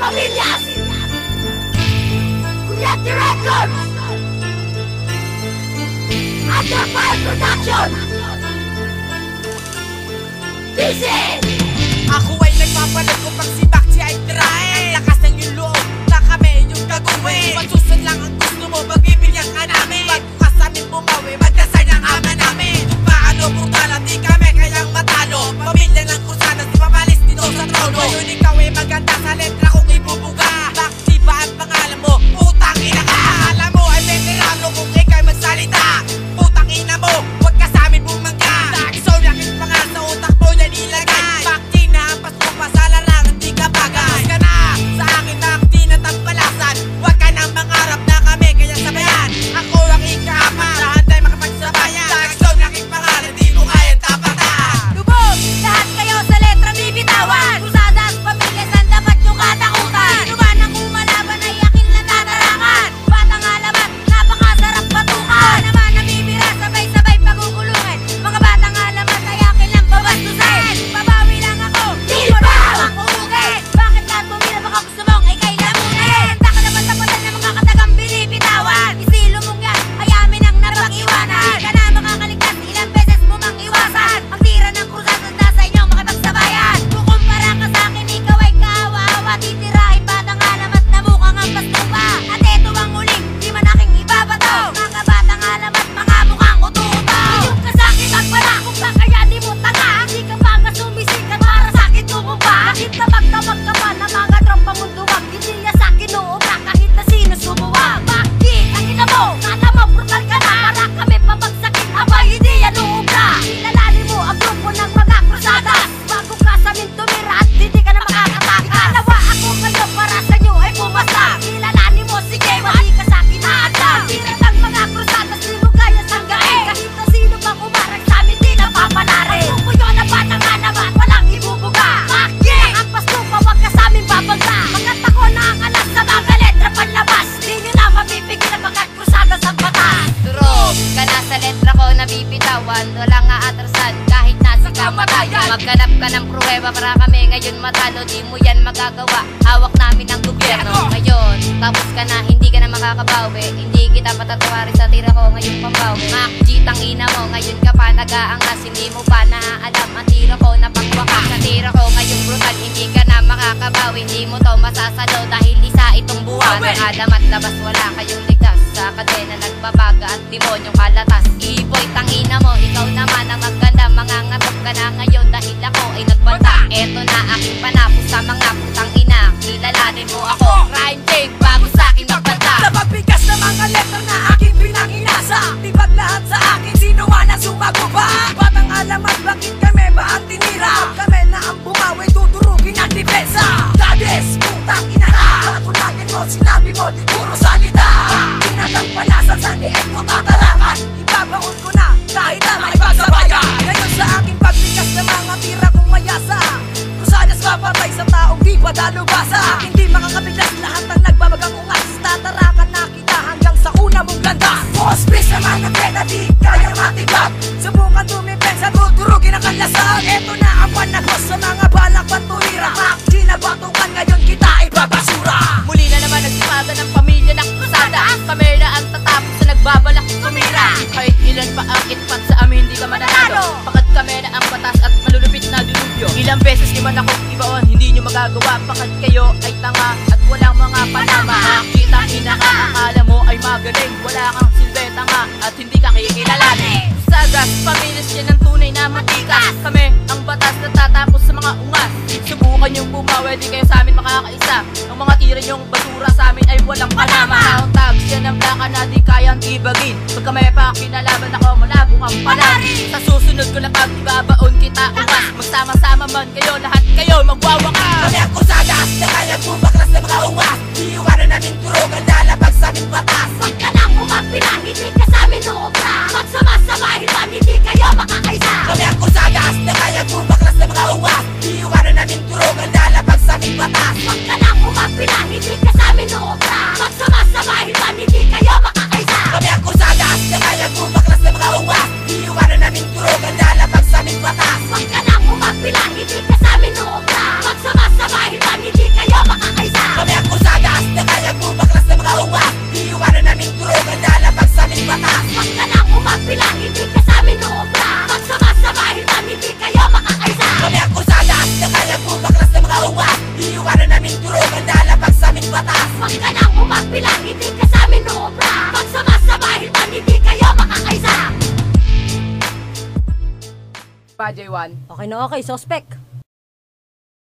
familias. get the record. After fire production. This is. mabibitawan Wala nga atrasan. Kahit nasa kamatayan Maghanap ka ng pruweba. Para kami ngayon matalo Di mo yan magagawa, hawak namin ang gobyerno. Ano? Ngayon, tapos ka na, hindi ka na makakabawi. Hindi kita patatawarin sa tira ko ngayon pambawi. Mac G, tangina mo, ngayon ka pa nag-aangas. Hindi mo pa naaalam ang tira ko na pagwakas Sa tira ko ngayon brutal, hindi ka na makakabawi. Hindi mo to masasalo dahil isa itong buwan. Ang alamat labas, wala kayong ligtas. Sa kadena nagbabawi at demonyong kalatas Iboy, tangina mo, ikaw naman ang maganda Mangangatap ka na ngayon dahil ako ay nagbanta. Eto na aking panapos sa mga putang ina. Kilala rin mo ako. mananalo Pakat kami na ang batas at malulupit na dilubyo. Ilang beses naman ako ibaon, hindi nyo magagawa. Pakat kayo ay tanga at walang mga panama? Kitang inaakala mo ay magaling. Wala kang silbe tanga at hindi ka kikilalanin Sagras, pamilis yan ang tunay na matikas Kami ang batas na tatapos sa mga ungas. Subukan yung bumawi, di kayo sa amin makakaisa. Ang mga tira nyong basura sa amin ay walang panama! tinamlakan na di kayang ibagin. Pagka may pakinalaban ako mula bukang panarin Sa susunod ko na pagbabaon kita umas. Magsama-sama man kayo lahat kayo magwawakas. Kami ang kusagas na kaya bubaklas na mga ungas Iiwanan namin turong ang lalabag sa aming batas. Hindi ka sa amin uubra makakaisa Kami ang kusalas na kayang bubaklas ng mga uwas Iiwanan namin turong ang nalabag sa aming batas. Huwag ka nang umagbilang hindi ka sa amin uubra makakaisa Pajay 1 Okay na okay, suspect.